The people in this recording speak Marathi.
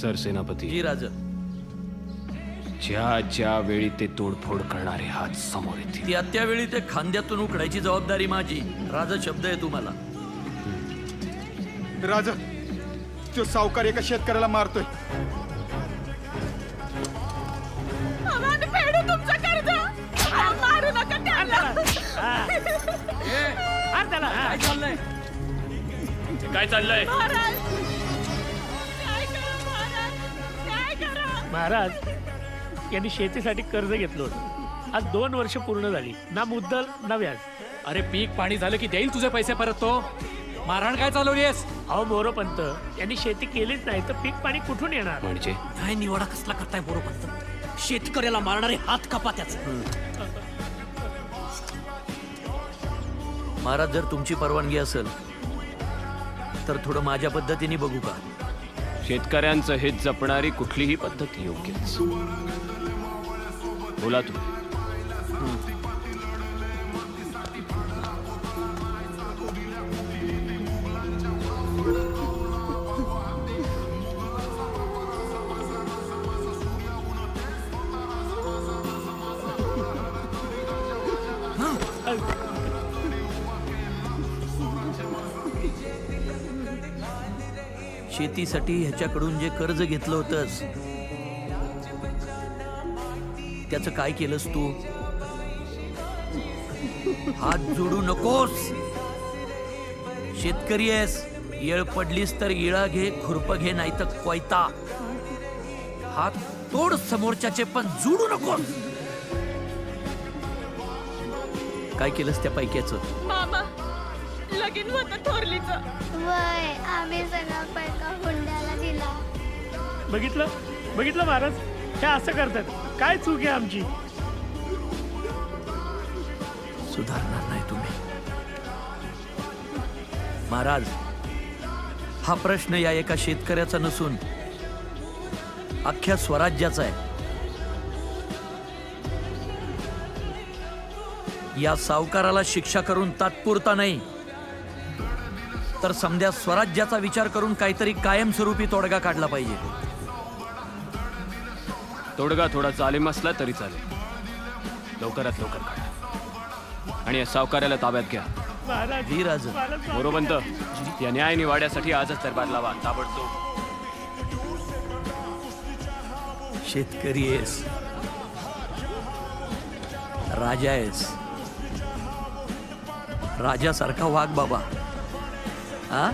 सरसेनापती. जी राज. ज्या ज्या वेळी ते तोडफोड करणारे हात समोर येतील. त्या त्यावेळी ते खांद्यातून उकडायची जबाबदारी माझी. राजा शब्द आहे तुम्हाला. राजा तो सावकार एका शेतकऱ्याला मारतोय. आम्हाला फेडू तुमचं कर्ज. आ, मारू नका त्याला काय चाललंय? काय चाललंय? महाराज. महाराज यांनी शेतीसाठी कर्ज घेतलं होतं. आज दोन वर्ष पूर्ण झाली. ना मुद्दल ना व्याज. अरे पीक पाणी झालं की देईल तुझे पैसे परत तो? मारहाण काय चालवलीस अहो मोरोपंत यांनी शेती केलीच नाही तर पीक पाणी कुठून येणार? म्हणजे? न्याय निवाडा कसला करताय बरोबर शेतकऱ्याला मारणारे हात कापा त्याच. महाराज जर तुमची परवानगी असेल तर थोडं माझ्या पद्धतीने बघू का? शेतकऱ्यांचं हित जपणारी कुठलीही पद्धत योग्यच. बोला तू शेतीसाठी ह्याच्याकडून जे कर्ज घेतलं होतंस त्याचं काय केलंस तू? हात जोडू नकोस. शेतकरी आहेस येळ पडलीस तर इळा घे खुरप घे नाही तर कोयता. हात तोड समोरच्याचे पण जोडू नकोस. काय केलंस त्या पैक्याचं मामा लगीन होतं थोरलीचं. वय आम्ही बघितलं? बघितलं महाराज? हे असं करतात. काय चूक आहे आमची? सुधारणार नाही तुम्ही. महाराज हा प्रश्न या एका शेतकऱ्याचा नसून अख्ख्या स्वराज्याचा आहे. या सावकाराला शिक्षा करून तात्पुरता नाही तर समध्या स्वराज्याचा विचार करून काहीतरी कायमस्वरूपी तोडगा काढला पाहिजे. तोडगा थोडा चालेम असला तरी चालेल. लवकरात लवकर काढा. आणि या सावकार्याला ताब्यात घ्या. धीराज बरोबंत या न्याय निवाड्यासाठी आजच दरबार लावा ताबडतोब. शेतकरी आहेस. राजा आहेस. राजासारखा वाघ बाबा. हा?